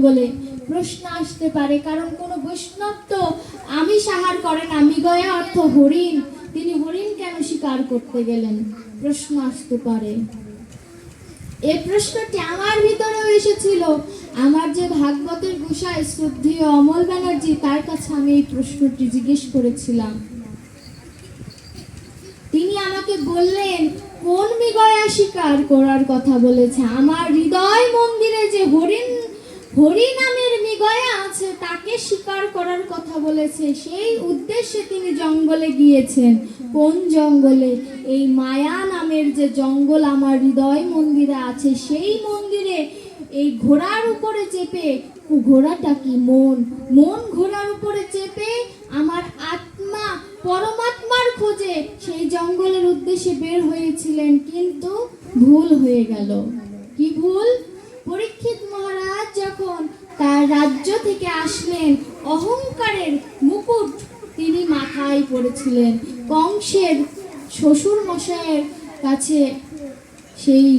জঙ্গলে প্রশ্ন আসতে পারে, কারণ কোনো বৈষ্ণব তো আমি সাহার করে না, মৃগয়া অর্থ হরিণ। তিনি হরিণ কেন শিকার করতে গেলেন? প্রশ্ন আসতে পারে। এই প্রশ্নটি আমার ভিতরেও এসেছিল। আমার যে ভাগবতের গোসাই শ্রদ্ধেয় অমল ব্যানার্জি, তার কাছে আমি এই প্রশ্নটি জিজ্ঞেস করেছিলাম। তিনি আমাকে বললেন, কোন মৃগয়া শিকার করার কথা বলেছে? আমার হৃদয় মন্দিরে যে হরিণ হরি নামের মৃগয়া আছে, তাকে শিকার করার কথা বলেছে। সেই উদ্দেশ্যে তিনি জঙ্গলে গিয়েছেন। কোন জঙ্গলে? এই মায়া নামের যে জঙ্গল আমার হৃদয় মন্দিরে আছে, সেই মন্দিরে এই ঘোড়ার উপরে চেপে, ঘোড়াটা কি মন? মন ঘোড়ার উপরে চেপে আমার আত্মা পরমাত্মার খোঁজে সেই জঙ্গলের উদ্দেশ্যে বের হয়েছিলেন, কিন্তু ভুল হয়ে গেল। কি ভুল? পরীক্ষিত মহারাজ যখন তার রাজ্য থেকে আসলেন, অহংকারের মুকুট তিনি মাথায় পড়েছিলেন। কংসের শ্বশুর মশাইয়ের কাছে সেই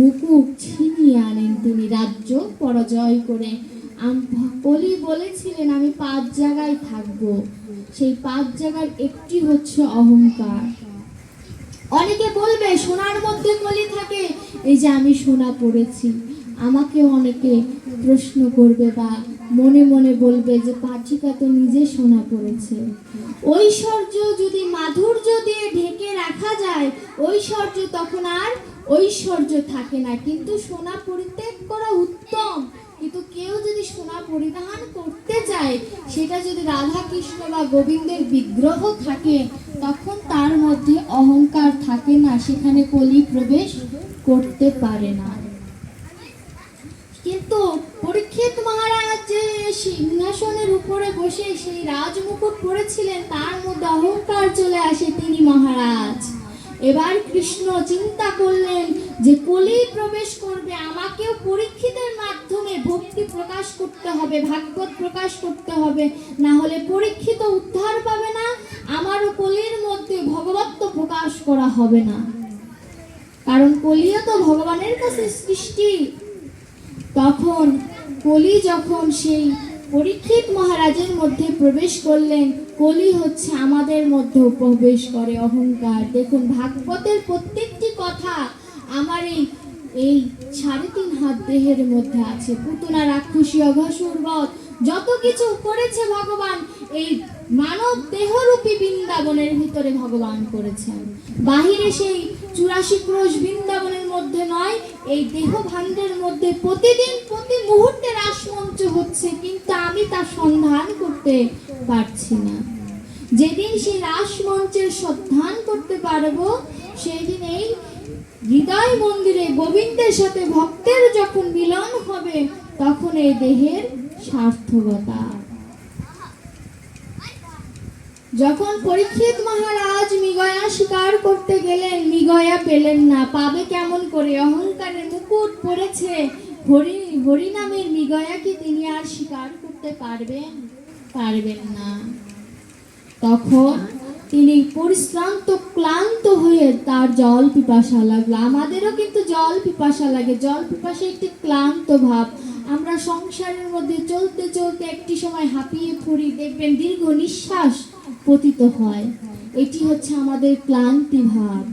মুকুট ছিনিয়ে আনেন তিনি। রাজ্য পরাজয় করে কলি বলেছিলেন, আমি পাঁচ জায়গায় থাকব। সেই পাঁচ জায়গার একটি হচ্ছে অহংকার। অনেকে বলবে, সোনার মধ্যে কলি থাকে। এই যে আমি সোনা পড়েছি। আমাকে অনেকে প্রশ্ন করবে বা মনে মনে বলবে যে পাঠিকা তো নিজে সোনা পড়েছে। ঐশ্বর্য যদি মাধুর্য দিয়ে ঢেকে রাখা যায়, ঐশ্বর্য তখন আর ঐশ্বর্য থাকে না। কিন্তু সোনা পরিত্যাগ করা উত্তম। কিন্তু কেউ যদি সোনা পরিধান করতে চায়, সেটা যদি রাধা কৃষ্ণ বা গোবিন্দের বিগ্রহ থাকে, তখন তার মধ্যে অহংকার থাকে না, সেখানে কলি প্রবেশ করতে পারে না। কিন্তু পরীক্ষিত মহারাজ যে সিংহাসনের উপরে বসে সেই রাজমুকুট পরেছিলেন, তার মধ্যে অহংকার চলে আসে তিনি মহারাজ। এবার কৃষ্ণ চিন্তা করলেন যে কলি প্রবেশ করবে, আমাকেও পরীক্ষিতের মাধ্যমে ভক্তি প্রকাশ করতে হবে, ভাগবত প্রকাশ করতে হবে। না হলে পরীক্ষিত উদ্ধার পাবে না, আমারও কলির মধ্যে ভগবত্ব প্রকাশ করা হবে না। কারণ কলিও তো ভগবানের কাছে সৃষ্টি। তখন কলি যখন সেই পরীক্ষিত মহারাজের মধ্যে প্রবেশ করলেন, কলি হচ্ছে আমাদের মধ্যে প্রবেশ করে অহংকার। দেখুন, ভাগবতের প্রত্যেকটি কথা আমার এই এই সাড়ে তিন হাত দেহের মধ্যে আছে। পুতনা রাক্ষসী, অঘাসুর, বধ, যত কিছু করেছে ভগবান, এই মানব দেহরূপী বৃন্দাবনের ভিতরে ভগবান করেছেন। বাহিরে সেই চুরাশি ক্রোশ বৃন্দাবনের মধ্যে নয়, এই দেহ ভাণ্ডের মধ্যে প্রতিদিন প্রতি মুহূর্তে রাসমঞ্চ হচ্ছে, কিন্তু আমি তার সন্ধান করতে পারছি না। যেদিন সেই রাসমঞ্চের সন্ধান করতে পারব, সেদিন এই হৃদয় মন্দিরে গোবিন্দের সাথে ভক্তের যখন মিলন হবে, তখন এই দেহের সার্থকতা। যখন পরীক্ষিত মহারাজ মৃগয়া শিকার করতে গেলেন, মৃগয়া পেলেন না। পাবে কেমন করে? অহংকারের মুকুট পড়েছে হরি হরি নামের মৃগয়াকে তিনি আর শিকার করতে পারবেন? পারবেন না। তখন তিনি পরিশ্রান্ত, ক্লান্ত হয়ে তার জল পিপাসা লাগল। আমাদেরও কিন্তু জল পিপাসা লাগে। জল পিপাসা একটি ক্লান্ত ভাব। আমরা সংসারের মধ্যে চলতে চলতে একটি সময় হাঁপিয়ে পড়ি। দেখবেন দীর্ঘ নিঃশ্বাস পতিত হয়। এটি হচ্ছে আমাদের ক্লান্তি ভাব।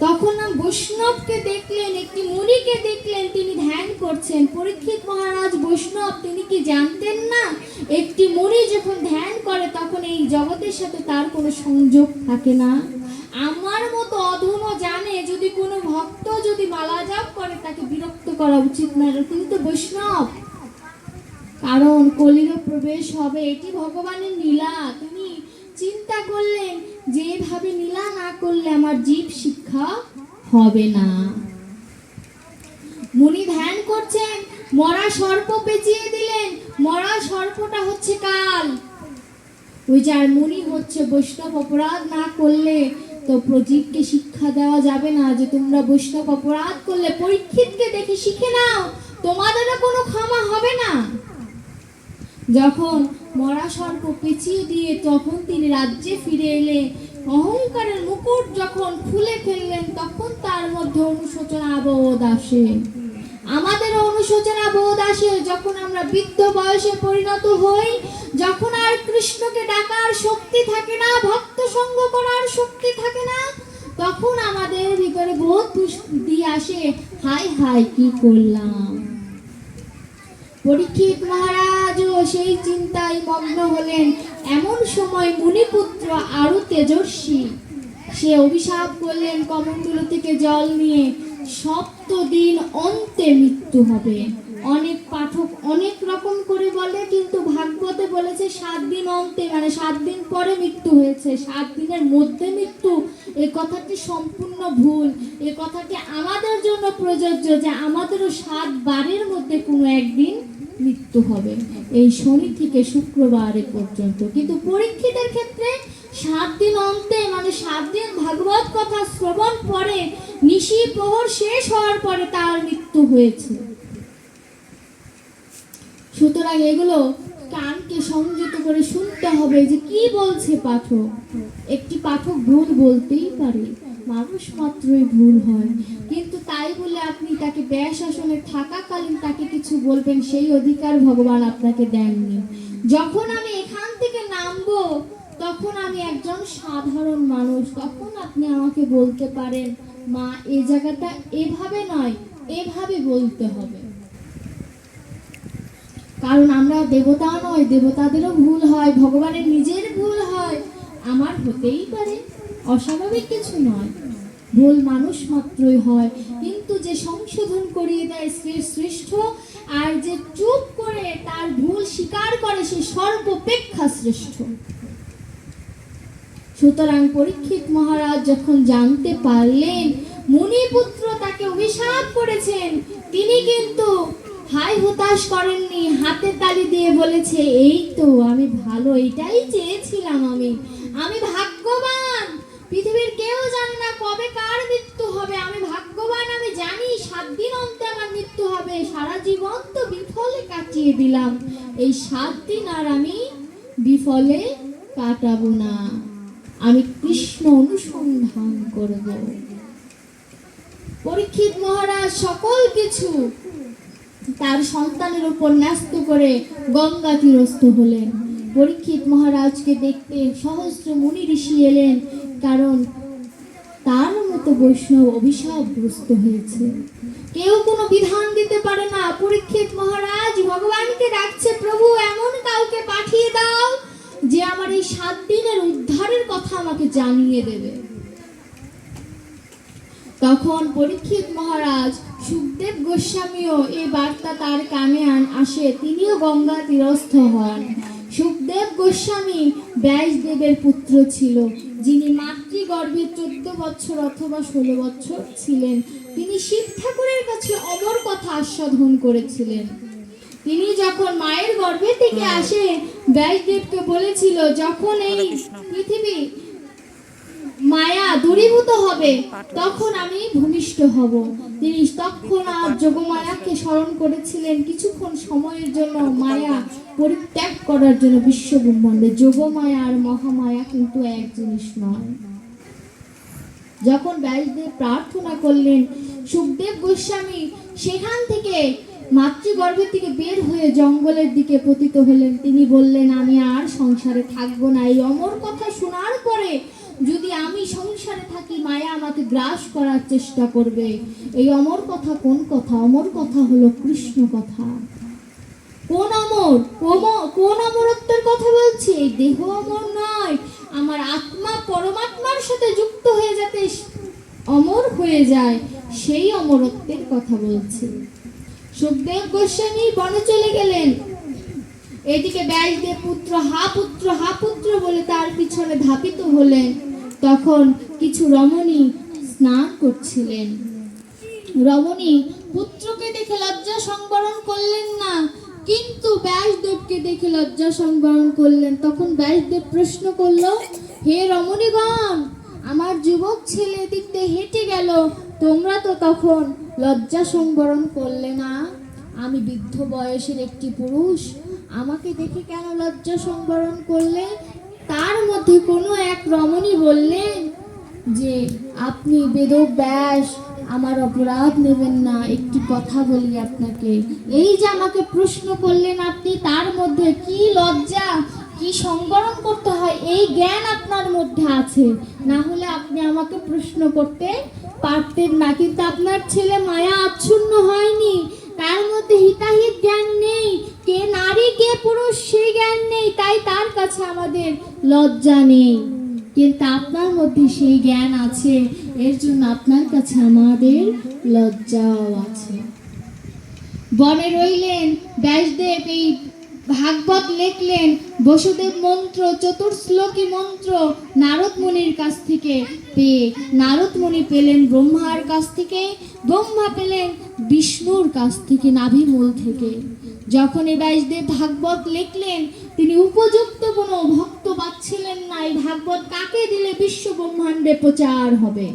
তখন বৈষ্ণবকে দেখলেন, একটি মুনিকে দেখলেন, তিনি ধ্যান করছেন। পরীক্ষিত মহারাজ বৈষ্ণব, তিনি কি জানতেন না? একটি মুনি যখন ধ্যান করে, তখন এই জগতের সাথে তার কোনো সংযোগ থাকে না। আমার মতো অধম জানে, যদি কোনো ভক্ত যদি মালা জাপ করে, তাকে বিরক্ত করা উচিত না। তিনি তো বৈষ্ণব। কারণ কলির প্রবেশ হবে, এটি ভগবানের নীলা চিন্তা করলেন যে এভাবে নীলা না করলে আমার জীব শিক্ষা হবে না। মুনি ধ্যান করছেন, মরা সর্প পেঁচিয়ে দিলেন, মরা সর্পটা হচ্ছে কাল। ওই যার মুনি হচ্ছে, বৈষ্ণব অপরাধ না করলে তো প্রজীবকে শিক্ষা দেওয়া যাবে না যে তোমরা বৈষ্ণব অপরাধ করলে। পরীক্ষিতকে দেখে শিখে নাও, তোমাদেরও কোনো ক্ষমা হবে না। যখন মরা সর্প পেঁচিয়ে দিয়ে তখন তিনি রাজ্যে ফিরে এলে, অহংকারের মুকুট যখন খুলে ফেললেন, তখন তার মধ্যে অনুশোচনা বোধ আসে। আমাদের অনুশোচনা বোধ আসে যখন আমরা বৃদ্ধ বয়সে পরিণত হই, যখন আর কৃষ্ণকে ডাকার শক্তি থাকে না, ভক্ত সঙ্গ করার শক্তি থাকে না, তখন আমাদের ভিতরে বোধ দিয়ে আসে। হাই হাই কি করলাম? পরীক্ষিত মহারাজও সেই চিন্তায় মগ্ন হলেন। এমন সময় মুনিপুত্র আরও তেজস্বী। সে অভিশাপ করলেন কমণ্ডল থেকে জল নিয়ে। সপ্ত দিন অন্তে মৃত্যু হবে। অনেক পাঠক অনেক রকম করে বলে, কিন্তু ভাগবতে বলেছে সাত দিন অন্তে মানে সাত দিন পরে মৃত্যু হয়েছে। সাত দিনের মধ্যে মৃত্যু। এ কথাটি সম্পূর্ণ ভুল। এ কথাটি আমাদের জন্য প্রযোজ্য যে আমাদেরও সাত বারের মধ্যে কোনো একদিন মৃত্যু হবে। এই শনি থেকে শুক্রবার পর্যন্ত। কিন্তু পরীক্ষিতের ক্ষেত্রে সাত দিন অন্তে মানে সাত দিন ভাগবত কথা শ্রবণ পরে, নিশি প্রহর শেষ হওয়ার পরে তার মৃত্যু হয়েছে। সুতরাং এগুলো কানকে সংযত করে শুনতে হবে যে কি বলছে পাঠক। একটি পাঠক ভুল বলতেই পারে। মানুষ মাত্রই ভুল হয়। কিন্তু তাই বলে আপনি তাকে ব্যাস আসনে থাকাকালীন তাকে কিছু বলবেন, সেই অধিকার ভগবান আপনাকে দেননি। যখন আমি এখান থেকে নামবো, তখন আমি একজন সাধারণ মানুষ। তখন আপনি আমাকে বলতে পারেন, মা এই জায়গাটা এভাবে নয়, এভাবে বলতে হবে। কারণ আমরা দেবতা নয় দেবতাদেরও ভুল হয়, ভগবানের নিজের ভুল হয়। আমার হতেই পারে। অস্বাভাবিক কিছু নয়। ভুল মানুষ মাত্রই হয়। কিন্তু যে সংশোধন করিয়ে দেয় শ্রী শ্রেষ্ঠ আর যে চুপ করে তার ভুল স্বীকার করে সে সর্বপেক্ষা শ্রেষ্ঠ। সুতরাং পরীক্ষিত মহারাজ যখন জানতে পারলেন, মুনিপুত্র তাকে অভিশাপ করেছেন, তিনি কিন্তু হাই হতাশ করেননি, হাতে তালি দিয়ে বলেছে, এই তো, আমি ভালো এটাই চেয়েছিলাম আমি। আমি ভাগ্যবান। পৃথিবীর কেউ জানে না কবে কার মৃত্যু হবে। আমি ভাগ্যবান, আমি জানি সাত দিন অন্তে আমার মৃত্যু হবে। সারা জীবন তো বিফলে কাটিয়ে দিলাম। এই সাত দিন আর আমি বিফলে কাটাবো না। আমি কৃষ্ণ অনুসন্ধান করব। পরীক্ষিত মহারাজ, সকল কিছু তার সন্তানের উপর ন্যস্ত করে গঙ্গা তীরস্থ হলেন। পরীক্ষিত মহারাজকে দেখতে সহস্র মুনি ঋষি এলেন। কারণ তার মতো বৈষ্ণব অভিশাপগ্রস্ত হয়েছে। কেউ কোনো বিধান দিতে পারে না। পরীক্ষিত মহারাজ, ভগবানকে ডাকছে, প্রভু, এমন কাউকে পাঠিয়ে দাও যে আমার এই সাত দিনের উদ্ধারের কথা আমাকে জানিয়ে দেবে। তখন পরীক্ষিত মহারাজ সুখদেব গোস্বামীও এই বার্তা তার কানে আসে। তিনিও গঙ্গা তীরস্থ হন। সুখদেব গোস্বামী ব্যাসদেবের পুত্র ছিল যিনি মাতৃগর্ভে চোদ্দ বছর অথবা ষোলো বছর ছিলেন। তিনি শিব ঠাকুরের কাছে অমর কথা আস্বাদন করেছিলেন। তিনি যখন মায়ের গর্ভে থেকে আসে ব্যাসদেবকে বলেছিল যখন এই পৃথিবী দূরীভূত হবে, তখন আমি ভূমিষ্ঠ হব। তিনি তৎক্ষণাৎ যোগমায়াকে স্মরণ করেছিলেন। কিছুক্ষণ সময়ের জন্য মায়া পরিত্যাগ করার জন্য বিশ্ব ব্রহ্মাণ্ডে যোগমায়া আর মহামায়া কিন্তু এক জিনিস নয়। যখন ব্যাসদেব প্রার্থনা করলেন, সুখদেব গোস্বামী সেখান থেকে মাতৃগর্ভের থেকে বের হয়ে জঙ্গলের দিকে পতিত হলেন। তিনি বললেন, আমি আর সংসারে থাকব না। এই অমর কথা শোনার পরে যদি আমি সংসারে থাকি, মায়া আমাকে গ্রাস করার চেষ্টা করবে। এই অমর কথা কোন কথা? অমর কথা হলো কৃষ্ণ কথা। কোন অমর? কোন অমরত্বের কথা বলছি? এই দেহ অমর নয়। আমার আত্মা পরমাত্মার সাথে যুক্ত হয়ে যাতে অমর হয়ে যায়, সেই অমরত্বের কথা বলছি। সুখদেব গোস্বামী বনে চলে গেলেন। এদিকে ব্যাসদেব পুত্র, হা পুত্র হা পুত্র বলে তার পিছনে ধাপিত হলেন। তখন কিছু রমণী স্নান করছিলেন। রমণী পুত্রকে দেখে লজ্জা সংবরণ করলেন না, কিন্তু ব্যাসদেবকে দেখে লজ্জা সংবরণ করলেন। তখন ব্যাসদেব প্রশ্ন করল, হে রমণীগণ, আমার যুবক ছেলে দিক দিয়ে হেঁটে গেল, তোমরা তো তখন লজ্জা সংবরণ করলে না? আমি বৃদ্ধ বয়সের একটি পুরুষ, আমাকে দেখে কেন লজ্জা সংবরণ করলে? তার মধ্যে কোনো এক রমণী বললেন যে, আপনি বেদব্যাস, আমার অপরাধ নেবেন না, একটি কথা বলি আপনাকে। এই যে আমাকে প্রশ্ন করলেন আপনি, তার মধ্যে কি লজ্জা, কি সংবরণ করতে হয়? এই জ্ঞান আপনার মধ্যে আছে। না হলে আপনি আমাকে প্রশ্ন করতে পারতেন না। কিন্তু আপনার ছেলে মায়া আচ্ছন্ন হয়নি। তার মধ্যে হিতাহিত জ্ঞান নেই। কে নারী কে পুরুষ, সেই জ্ঞান নেই। তাই তার কাছে আমাদের লজ্জা নেই। কিন্তু আপনার মধ্যে সেই জ্ঞান আছে। এর জন্য আপনার কাছে আমাদের লজ্জাও আছে। বনে রইলেন ব্যাসদেব, এই ভাগবত লেখলেন বসুদেব মন্ত্র চতুর্শ্লোকী মন্ত্র নারদ মুনির কাছ থেকে পেয়ে। নারদ মুনি পেলেন ব্রহ্মার কাছ থেকে। ব্রহ্মা পেলেন বিষ্ণুর কাছ থেকে নাভিমূল থেকে। যখন এই ব্যাসদেব ভাগবত লিখলেন, তিনি উপযুক্ত কোনো ভক্ত পাচ্ছিলেন না। এই ভাগবত কাকে দিলে বিশ্ব ব্রহ্মাণ্ডে প্রচার হবে?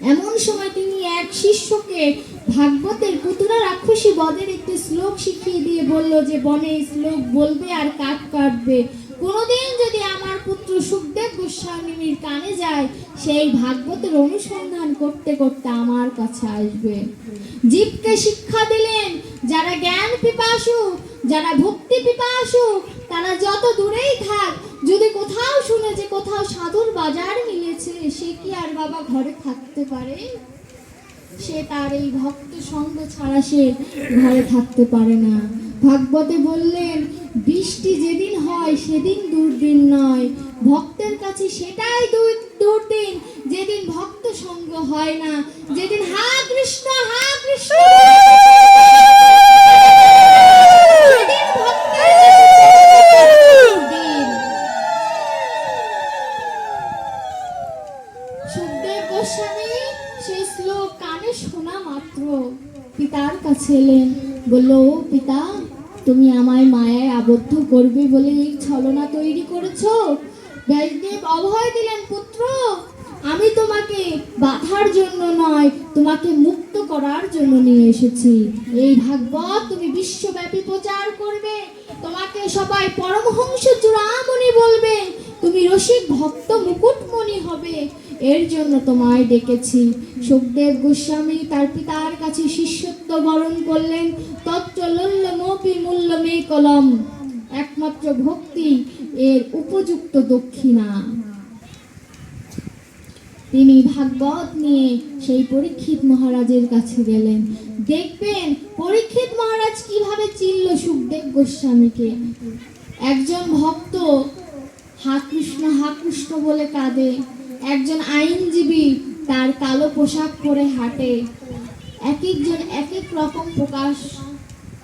এমন সময় তিনি এক শিষ্যকে ভাগবতের পুতুরা রাক্ষসী বদের একটি শ্লোক শিখিয়ে দিয়ে বলল যে, বনে শ্লোক বলবে আর কাঠ কাটবে। কোনোদিন পুত্র সুখদেব গোস্বামীর কানে যায়, সেই ভাগবতের অনুসন্ধান করতে করতে আমার কাছে আসবে। জীবকে শিক্ষা দিলেন, যারা জ্ঞান পিপাসু, যারা ভক্তি পিপাসু, তারা যত দূরেই থাক, যদি কোথাও শুনে যে কোথাও সাধুর বাজার মিলেছে, সে কি আর বাবা ঘরে থাকতে পারে? সে তার এই ভক্ত সঙ্গ ছাড়া সে ঘরে থাকতে পারে না। ভাগবতে বললেন, বৃষ্টি যেদিন হয়, সেদিন দুর্দিন নয়। ভক্তের কাছে সেটাই দূর- দুর্দিন। যেদিন ভক্ত সঙ্গ হয় না, যেদিন হা কৃষ্ণ হা কৃষ্ণ। সেই শ্লোক কানে শোনা মাত্র। পিতার কাছে এলেন। বলল, "ও পিতা, তুমি আমায় মায়ায় আবদ্ধ করবে বলে এই ছলনা তৈরি করেছ? ব্যাসদেব অভয় দিলেন, পুত্র, আমি তোমাকে বাধার জন্য নয়, তোমাকে মুক্ত করার জন্য নিয়ে এসেছি। এই ভাগবত তুমি বিশ্বব্যাপী প্রচার করবে। তোমাকে সবাই পরমহংস চূড়ামণি বলবে। তুমি রসিক ভক্ত মুকুটমণি হবে। এর জন্য তোমায় ডেকেছি। সুখদেব গোস্বামী তার পিতার কাছে শিষ্যত্ব বরণ করলেন। তত্ত্বলল্য মপি মূল্য মে কলম। একমাত্র ভক্তি এর উপযুক্ত দক্ষিণা। তিনি ভাগবত নিয়ে সেই পরীক্ষিত মহারাজের কাছে গেলেন। দেখবেন, পরীক্ষিত মহারাজ কীভাবে চিনল সুখদেব গোস্বামীকে? একজন ভক্ত হা কৃষ্ণ হা কৃষ্ণ বলে কাঁদে। একজন আইনজীবী তার কালো পোশাক পরে হাঁটে। এক একজন এক এক রকম প্রকাশ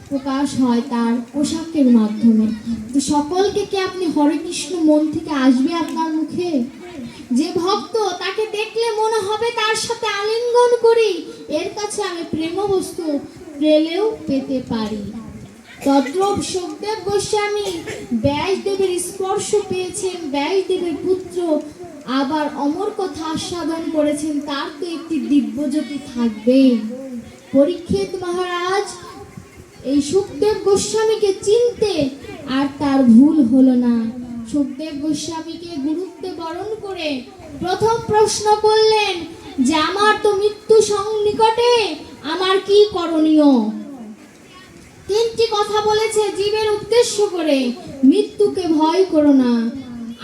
প্রকাশ হয় তার পোশাকের মাধ্যমে। সকলকে কি আপনি হরে কৃষ্ণ মন থেকে আসবে আপনার মুখে? যে ভক্ত তাকে দেখলে মনে হবে তার সাথে আলিঙ্গন করি, এর কাছে আমি প্রেম বস্তু পেলেও পেতে পারি। তদ্রব সুখদেব গোস্বামী, ব্যাসদেবের স্পর্শ পেয়েছেন, ব্যাসদেবের পুত্র আবার অমর কথা আস্বাদন করেছেন, তার তো একটি দিব্যজ্যোতি থাকবেই। পরীক্ষিত মহারাজ এই সুখদেব গোস্বামীকে চিনতে আর তার ভুল হলো না। সুখদেব গোস্বামীকে গুরুত্বে বরণ করে প্রথম প্রশ্ন করলেন, যে আমার তো মৃত্যু নিকটে আমার কি করণীয়? তিনটি কথা বলেছে জীবের উদ্দেশ্য করে, মৃত্যুকে ভয় করো না।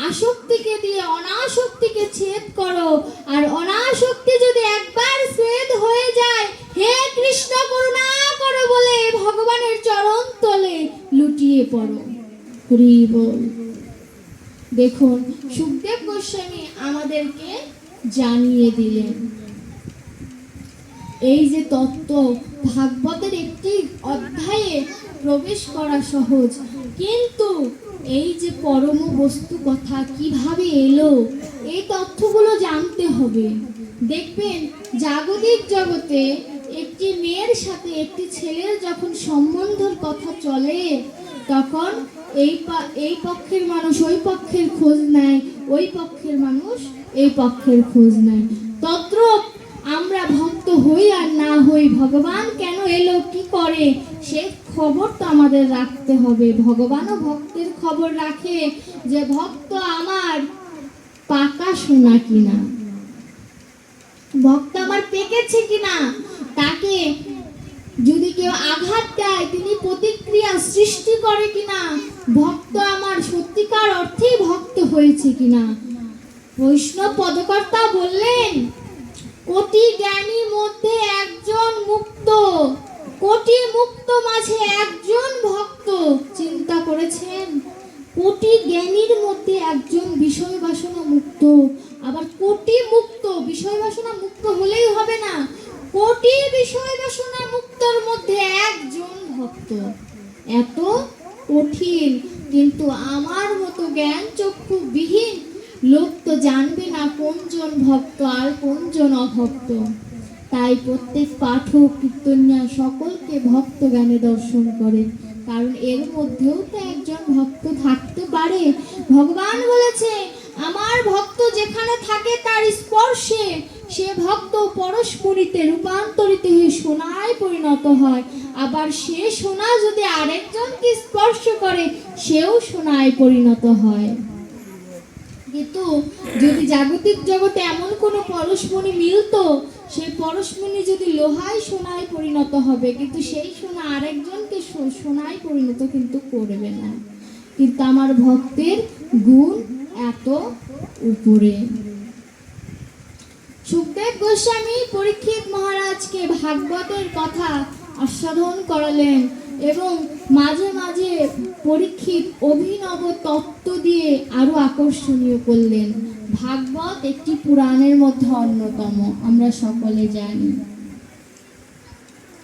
আসক্তিকে দিয়ে, অনাসক্তিকে ছেদ করো। আর অনাসক্তি যদি একবার ছেদ হয়ে যায়, হে কৃষ্ণ করুণা করো বলে ভগবানের চরণ তলে লুটিয়ে পড়ো। হরি বল। দেখুন, সুখদেব গোস্বামী আমাদেরকে জানিয়ে দিলেন, এই যে তত্ত্ব ভাগবতের একটি অধ্যায়ে প্রবেশ করা সহজ, কিন্তু এই যে পরম বস্তু কথা, কীভাবে এলো? এই তথ্যগুলো জানতে হবে। দেখবেন, জাগতিক জগতে একটি মেয়ের সাথে একটি ছেলের যখন সম্বন্ধের কথা চলে, তখন এই এই পক্ষের মানুষ ওই পক্ষের খোঁজ নেয়, ওই পক্ষের মানুষ এই পক্ষের খোঁজ নেয়। তদ্রূপ আমরা ভক্ত হই আর না হই, ভগবান কেন এলো, কি করে, সে খবর তো আমাদের রাখতে হবে। ভগবানও ভক্তের খবর রাখে যে, ভক্ত আমার পাকা সোনা কিনা? ভক্ত আমার পেকেছে কিনা? তাকে যদি কেউ আঘাত দেয়, তিনি প্রতিক্রিয়া সৃষ্টি করে কিনা? ভক্ত আমার সত্যিকার অর্থেই ভক্ত হয়েছে কিনা? বৈষ্ণব পদকর্তা বললেন কোটি জ্ঞানী মধ্যে একজন মুক্ত কোটি মুক্ত মাঝে একজন ভক্ত চিন্তা করেছেন, কোটি জ্ঞানীর মধ্যে একজন বিষয় বাসনা মুক্ত। আবার কোটি মুক্ত বিষয় বাসনা মুক্ত হলেই হবে না, কোটি বিষয় বাসনা মুক্তর মধ্যে একজন ভক্ত। এত কঠিন, কিন্তু আমার মতো জ্ঞান চক্ষু বিহীন লোক তো জানবে না কোনজন ভক্ত আর কোনজন অভক্ত। তাই প্রত্যেক পাঠক, কীর্তনিয়া সকলকে ভক্ত জ্ঞানে দর্শন করে। কারণ এর মধ্যেও তো একজন ভক্ত থাকতে পারে। ভগবান বলেছে, আমার ভক্ত যেখানে থাকে তার স্পর্শে সে ভক্ত পরস্পরিতে রূপান্তরিত হয়ে সোনায় পরিণত হয়। আবার সে সোনা যদি আরেকজনকে স্পর্শ করে, সেও সোনায় পরিণত হয়। কিন্তু যদি জাগতিক জগতে এমন কোনো পরশমণি মিলতো সেই পরশমণি যদি লোহায় সোনায় পরিণত হবে, কিন্তু সেই সোনা আরেকজনকে সোনায় পরিণত কিন্তু করবে না। কিন্তু আমার ভক্তের গুণ এত উপরে। সুখদেব গোস্বামী পরীক্ষিত মহারাজকে ভাগবতের কথা আস্বাদন করালেন। এবং মাঝে মাঝে পরীক্ষিত অভিনব তত্ত্ব দিয়ে আরও আকর্ষণীয় করলেন। ভাগবত একটি পুরাণের মধ্যে অন্যতম, আমরা সকলে জানি।